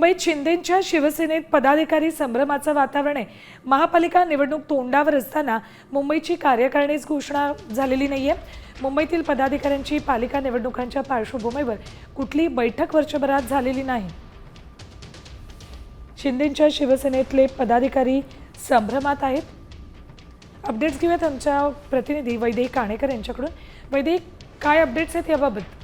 मुंबईत शिंदेंच्या शिवसेनेत पदाधिकारी संभ्रमाचं वातावरण आहे. महापालिका निवडणूक तोंडावर असताना मुंबईची कार्यकारिणीच घोषणा झालेली नाही आहे मुंबईतील पदाधिकाऱ्यांची पालिका निवडणुकांच्या पार्श्वभूमीवर कुठली बैठक वर्षभरात झालेली नाही. शिंदेंच्या शिवसेनेतले पदाधिकारी संभ्रमात आहेत. अपडेट्स घेऊयात आमच्या प्रतिनिधी वैदेही काणेकर यांच्याकडून. वैदेही काय अपडेट्स आहेत याबाबत?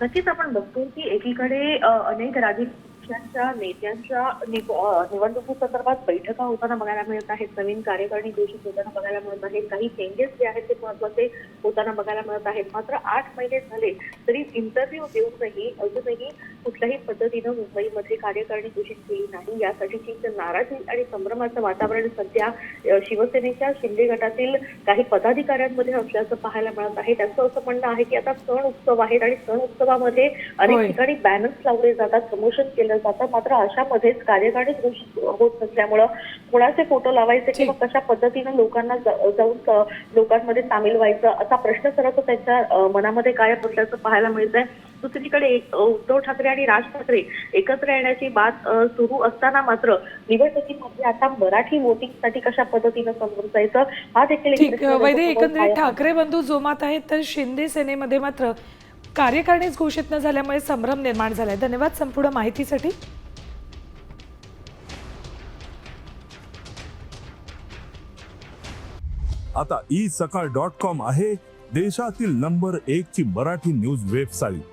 नक्कीच आपण बघतो की एकीकडे अनेक राजकीयांच्या नेत्यांच्या निव- निवडणुकीसंदर्भात बैठका होताना बघायला मिळत आहेत. नवीन कार्यकारिणी घोषित होताना बघायला मिळत आहेत. काही चेंजेस जे आहेत ते महत्त्वाचे होताना बघायला मिळत आहेत. मात्र आठ महिने झाले तरी इंटरव्ह्यू देऊनही अजूनही कुठल्याही पद्धतीनं मुंबईमध्ये कार्यकारिणी घोषित केली नाही. यासाठीची एक नाराजी आणि संभ्रमाचं वातावरण सध्या शिवसेनेच्या शिंदे गटातील काही पदाधिकाऱ्यांमध्ये असल्याचं पाहायला मिळत आहे. त्यांचं असं म्हणणं आहे की आता सण उत्सव आहेत आणि सण उत्सवामध्ये अनेक. ठिकाणी बॅनर्स लावले जातात प्रमोशन केलं जातं. मात्र अशामध्येच कार्यकारिणी घोषित होत नसल्यामुळं कुणाचे फोटो लावायचे किंवा कशा पद्धतीनं लोकांना जाऊन लोकांमध्ये सामील व्हायचं असा प्रश्न सतत त्यांच्या मनामध्ये कायम असल्याचं पाहायला मिळत आहे दुसरीकडे एक- उद्धव ठाकरे आणि राज ठाकरे एकत्र येण्याची बात सुरू असताना मात्र निवडणुकीमध्ये आता मराठी वोटिंगसाठी कशा पद्धतीनं समोर जायचं हा देखील एकंदरीत. ठाकरे बंधू जोमात आहेत तर शिंदे सेनेमध्ये मात्र कार्यकारिणीच घोषित न झाल्यामुळे संभ्रम निर्माण झालाय. धन्यवाद संपूर्ण माहितीसाठी. आता ई सकाळ डॉट कॉम आहे देशातील नंबर एक ची मराठी न्यूज वेबसाईट